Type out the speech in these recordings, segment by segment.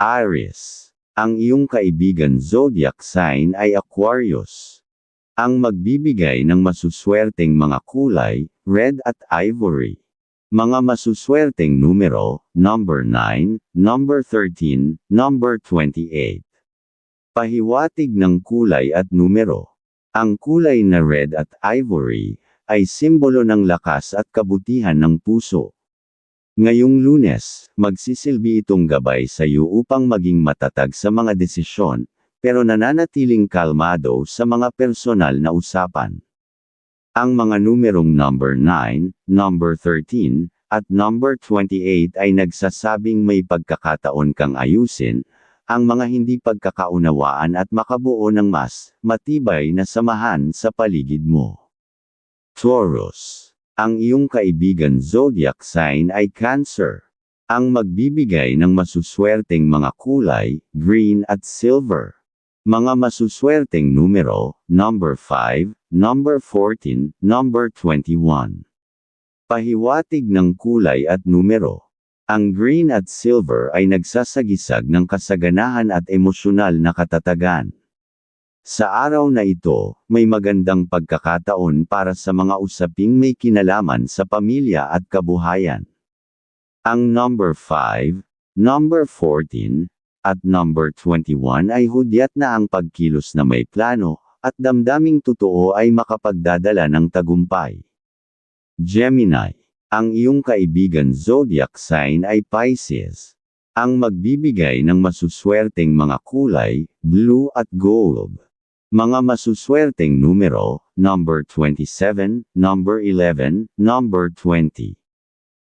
Aries. Ang iyong kaibigan zodiac sign ay Aquarius. Ang magbibigay ng masuswerteng mga kulay, red at ivory. Mga masuswerteng numero, number 9, number 13, number 28. Pahiwatig ng kulay at numero. Ang kulay na red at ivory, ay simbolo ng lakas at kabutihan ng puso. Ngayong lunes, magsisilbi itong gabay sa iyo upang maging matatag sa mga desisyon, pero nananatiling kalmado sa mga personal na usapan. Ang mga numerong number 9, number 13, at number 28 ay nagsasabing may pagkakataon kang ayusin, ang mga hindi pagkakaunawaan at makabuo ng mas matibay na samahan sa paligid mo. Taurus. Ang iyong kaibigan zodiac sign ay Cancer. Ang magbibigay ng masuswerteng mga kulay, green at silver. Mga masuswerteng numero, number 5, number 14, number 21. Pahiwatig ng kulay at numero. Ang green at silver ay nagsasagisag ng kasaganahan at emosyonal na katatagan. Sa araw na ito, may magandang pagkakataon para sa mga usaping may kinalaman sa pamilya at kabuhayan. Ang number 5, number 14, at number 21 ay hudyat na ang pagkilos na may plano, at damdaming totoo ay makapagdadala ng tagumpay. Gemini. Ang iyong kaibigan zodiac sign ay Pisces. Ang magbibigay ng masuswerteng mga kulay, blue at gold. Mga masuswerteng numero, number 27, number 11, number 20.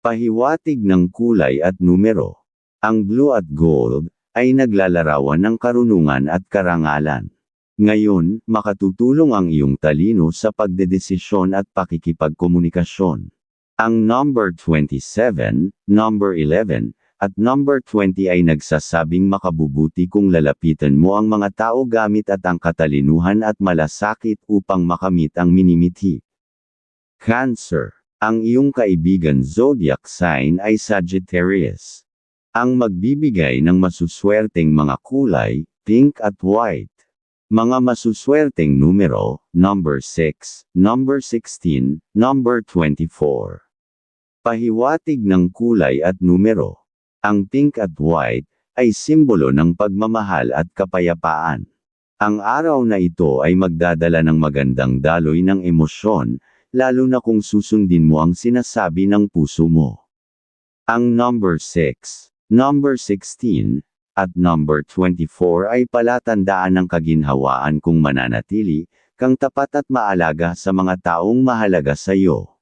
Pahiwatig ng kulay at numero. Ang blue at gold, ay naglalarawan ng karunungan at karangalan. Ngayon, makatutulong ang iyong talino sa pagdedesisyon at pakikipagkomunikasyon. Ang number 27, number 11, at number 20 ay nagsasabing makabubuti kung lalapitan mo ang mga tao gamit at ang katalinuhan at malasakit upang makamit ang minimithi. Cancer. Ang iyong kaibigan zodiac sign ay Sagittarius. Ang magbibigay ng masuswerteng mga kulay, pink at white. Mga masuswerteng numero, number 6, number 16, number 24. Pahiwatig ng kulay at numero. Ang pink at white, ay simbolo ng pagmamahal at kapayapaan. Ang araw na ito ay magdadala ng magandang daloy ng emosyon, lalo na kung susundin mo ang sinasabi ng puso mo. Ang number 6, Number 16, at number 24 ay palatandaan ng kaginhawaan kung mananatili, kang tapat at maalaga sa mga taong mahalaga sa iyo.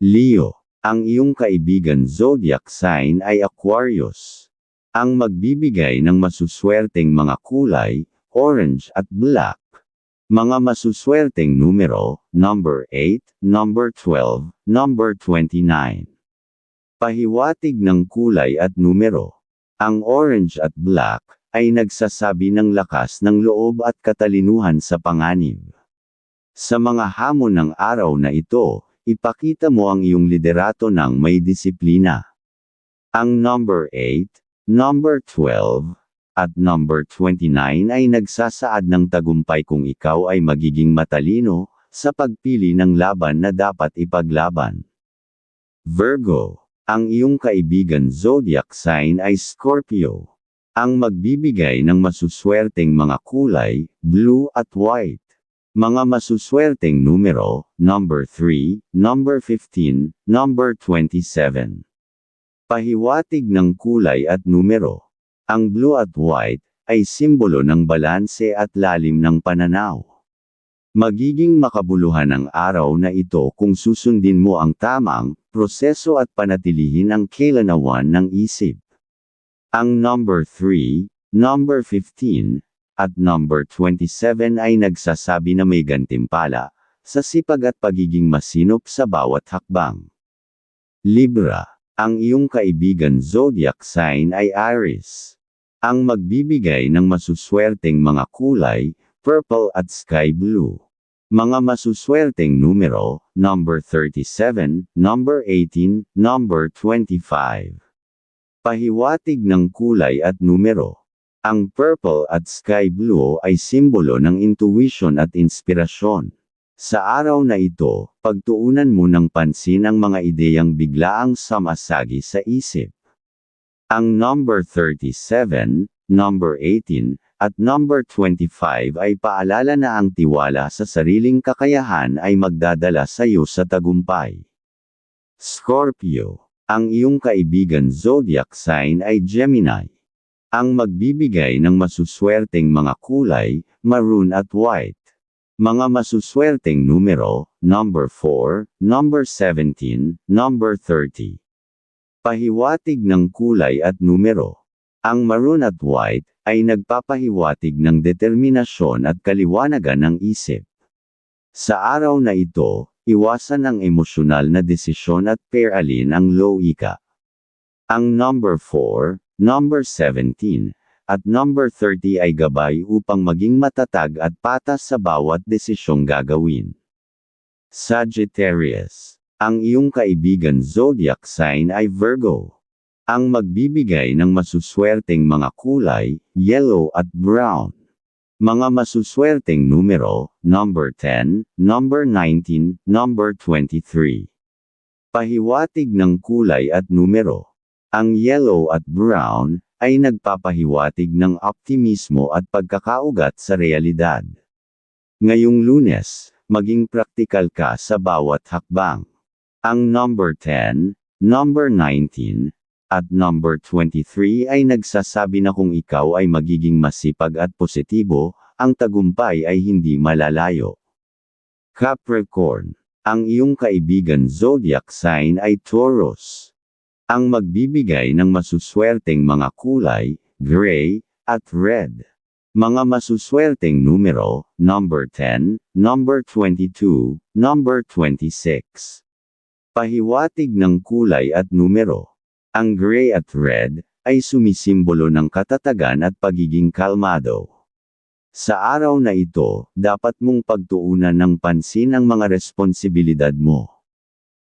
Leo, ang iyong kaibigan zodiac sign ay Aquarius. Ang magbibigay ng masuswerteng mga kulay, orange at black. Mga masuswerteng numero, number 8, number 12, number 29. Pahiwatig ng kulay at numero. Ang orange at black ay nagsasabi ng lakas ng loob at katalinuhan sa panganib. Sa mga hamon ng araw na ito, ipakita mo ang iyong liderato ng may disiplina. Ang number 8, number 12, at number 29 ay nagsasaad ng tagumpay kung ikaw ay magiging matalino sa pagpili ng laban na dapat ipaglaban. Virgo ang iyong kaibigan zodiac sign ay Scorpio. Ang magbibigay ng masuswerteng mga kulay, blue at white. Mga masuswerteng numero, number 3, number 15, number 27. Pahiwatig ng kulay at numero. Ang blue at white, ay simbolo ng balanse at lalim ng pananaw. Magiging makabuluhan ang araw na ito kung susundin mo ang tamang, proseso at panatilihin ang kailanawan ng isip. Ang number 3, number 15, at number 27 ay nagsasabi na may gantimpala, sa sipag at pagiging masinop sa bawat hakbang. Libra, ang iyong kaibigan zodiac sign ay Aries. Ang magbibigay ng masuswerteng mga kulay, purple at sky blue. Mga masuswerteng numero, number 37, number 18, number 25. Pahiwatig ng kulay at numero. Ang purple at sky blue ay simbolo ng intuition at inspirasyon. Sa araw na ito, pagtuunan mo ng pansin ang mga ideyang biglaang samasagi sa isip. Ang number 37, number 18, at number 25 ay paalala na ang tiwala sa sariling kakayahan ay magdadala sa iyo sa tagumpay. Scorpio. Ang iyong kaibigan zodiac sign ay Gemini. Ang magbibigay ng masuswerteng mga kulay, maroon at white. Mga masuswerteng numero, number 4, number 17, number 30. Pahiwatig ng kulay at numero. Ang maroon at white ay nagpapahiwatig ng determinasyon at kaliwanagan ng isip. Sa araw na ito, iwasan ang emosyonal na desisyon at peralin ang low ika. Ang number 4, number 17, at number 30 ay gabay upang maging matatag at patas sa bawat desisyong gagawin. Sagittarius. Ang iyong kaibigan zodiac sign ay Virgo. Ang magbibigay ng masuswerteng mga kulay, yellow at brown. Mga masuswerteng numero, number 10, number 19, number 23. Pahiwatig ng kulay at numero. Ang yellow at brown, ay nagpapahiwatig ng optimismo at pagkakaugat sa realidad. Ngayong lunes, maging praktikal ka sa bawat hakbang. Ang number 10, number 19, at number 23 ay nagsasabi na kung ikaw ay magiging masipag at positibo, ang tagumpay ay hindi malalayo. Capricorn. Ang iyong kaibigan zodiac sign ay Taurus. Ang magbibigay ng masuswerteng mga kulay, gray, at red. Mga masuswerteng numero, number 10, number 22, number 26. Pahiwatig ng kulay at numero. Ang gray at red, ay sumisimbolo ng katatagan at pagiging kalmado. Sa araw na ito, dapat mong pagtuunan ng pansin ang mga responsibilidad mo.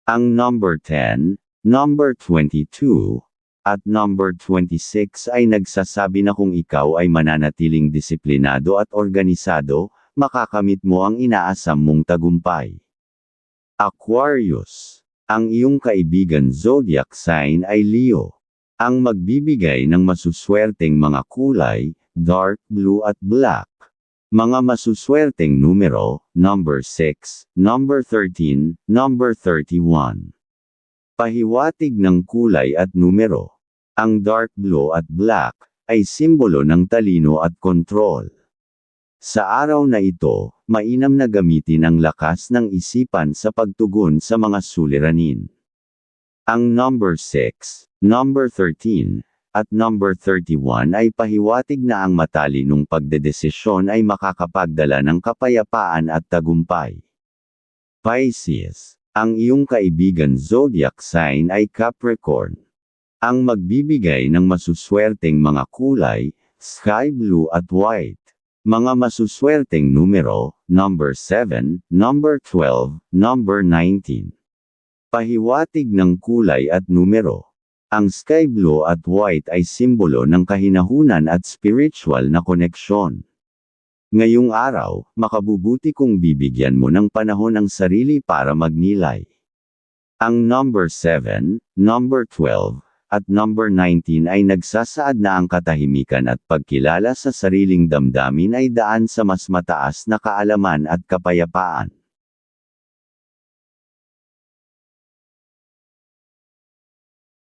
Ang number 10, Number 22 at number 26 ay nagsasabi na kung ikaw ay mananatiling disiplinado at organisado, makakamit mo ang inaasam mong tagumpay. Aquarius. Ang iyong kaibigan zodiac sign ay Leo. Ang magbibigay ng masuswerteng mga kulay, dark blue at black. Mga masuswerteng numero, number 6, number 13, number 31. Pahiwatig ng kulay at numero. Ang dark blue at black ay simbolo ng talino at kontrol. Sa araw na ito, mainam na gamitin ang lakas ng isipan sa pagtugon sa mga suliranin. Ang number 6, number 13, at number 31 ay pahiwatig na ang matalinong pagdedesisyon ay makakapagdala ng kapayapaan at tagumpay. Pisces ang iyong kaibigan zodiac sign ay Capricorn. Ang magbibigay ng masuswerteng mga kulay, sky blue at white. Mga masuswerteng numero, number 7, number 12, number 19. Pahiwatig ng kulay at numero. Ang sky blue at white ay simbolo ng kahinahunan at spiritual na koneksyon. Ngayong araw, makabubuti kung bibigyan mo ng panahon ang sarili para magnilay. Ang number 7, number 12, at number 19 ay nagsasaad na ang katahimikan at pagkilala sa sariling damdamin ay daan sa mas mataas na kaalaman at kapayapaan.